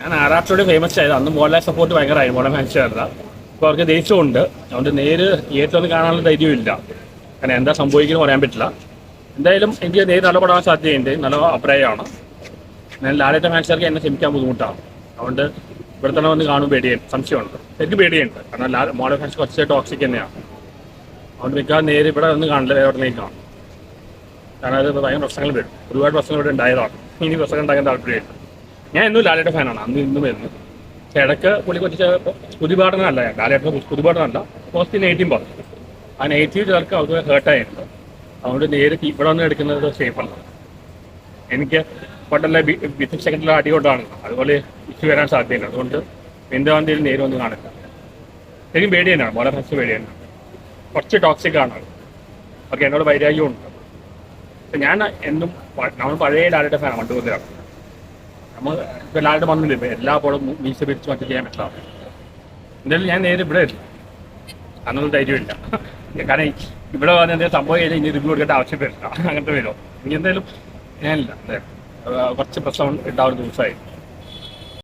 ഞാൻ ആറാട്ടോടെ ഫേമസ് ആയത്. അന്ന് മോഡലായ സപ്പോർട്ട് ഭയങ്കരമായി മോഡൽ ഫാൻസ് ആയിരുന്ന. അപ്പോൾ അവർക്ക് ദേഷ്യമുണ്ട്. അതുകൊണ്ട് നേര് ഏറ്റവും കാണാനുള്ള ധൈര്യമില്ല കാരണം എന്താ സംഭവിക്കുന്നത് പറയാൻ പറ്റില്ല. എന്തായാലും എനിക്ക് നേര് നല്ല പടാൻ സാധ്യതയുണ്ട്. നല്ല അഭിപ്രായമാണ്. ഞാൻ ലാലേട്ട ഫാൻസുകാർക്ക് എന്നെ ക്ഷമിക്കാൻ ബുദ്ധിമുട്ടാണ്. അതുകൊണ്ട് ഇവിടെ തന്നെ വന്ന് കാണും പേടിയുണ്ട് സംശയമുണ്ട്. എനിക്ക് പേടിയുണ്ട്. കാരണം ലാ മോഡൽ ഫാൻസ് കുറച്ച് ടോക്സിക് തന്നെയാണ്. അതുകൊണ്ട് മിക്കവാറും നേര് ഇവിടെ വന്ന് കാണില്ല എവിടെ കാണും കാരണം അത് ഭയങ്കര പ്രശ്നങ്ങൾ വരും. ഒരുപാട് പ്രശ്നങ്ങൾ ഇവിടെ ഉണ്ടായതാണ്. ഇനി പ്രശ്നങ്ങൾ ഉണ്ടാക്കാൻ താല്പര്യമില്ല. ഞാൻ എന്നും ലാലേട്ട ഫാനാണ്. അന്ന് ഇന്നും എന്നും ഇടയ്ക്ക് പുള്ളി കുറച്ച് പുതുപാടനല്ല ലാലേട്ട സ്തുതിപാഠനമല്ല പോസ്റ്റ് നെയ്റ്റീൻ പറഞ്ഞു ആ നെയ്റ്റീവ് ചിലർക്ക് അവർക്ക് ഹേർട്ടായിട്ടുണ്ട് അതുകൊണ്ട് നേരെ ഇവിടെ വന്ന് എടുക്കുന്നത് സേഫല്ല എനിക്ക് പണ്ടല്ല വിത്തിൻ സെക്കൻഡിൽ അടി കൊണ്ടാണ്. അതുപോലെ ഇഷ്യൂ വരാൻ സാധ്യതയില്ല. അതുകൊണ്ട് വണ്ടിയിൽ നേരെ ഒന്നും കാണില്ല. ശരിക്കും പേടി തന്നെയാണ് വളരെ ഫസ്റ്റ് പേടി തന്നെയാണ് കുറച്ച് ടോക്സിക് ആണ് അവർക്ക് എന്നോട് വൈരാഗ്യമുണ്ട് ഞാൻ എന്നും നമ്മൾ പഴയ ലാലിയുടെ ഫാനാണ്. വണ്ടുകൊണ്ടിലാണ് നമ്മൾ ഇപ്പൊ എല്ലാവരുടെ പറഞ്ഞില്ല ഇപ്പൊ എല്ലാ പോളും മീശ പിരിച്ച് മറ്റു ചെയ്യാൻ പറ്റാം എന്തായാലും ഞാൻ നേരെ ഇവിടെ ഇല്ല അന്നൊന്നും ധൈര്യമില്ല. കാരണം ഇവിടെ വന്ന് എന്തെങ്കിലും സംഭവം കഴിഞ്ഞാൽ ഇനി റിവ്യൂ കൊടുക്കേണ്ട ആവശ്യം വരില്ല അങ്ങനത്തെ വരുമോ ഇനി എന്തായാലും ഞാനില്ല. അതെ. കുറച്ച് പ്രശ്നം ഉണ്ടാവുന്ന ദിവസമായി.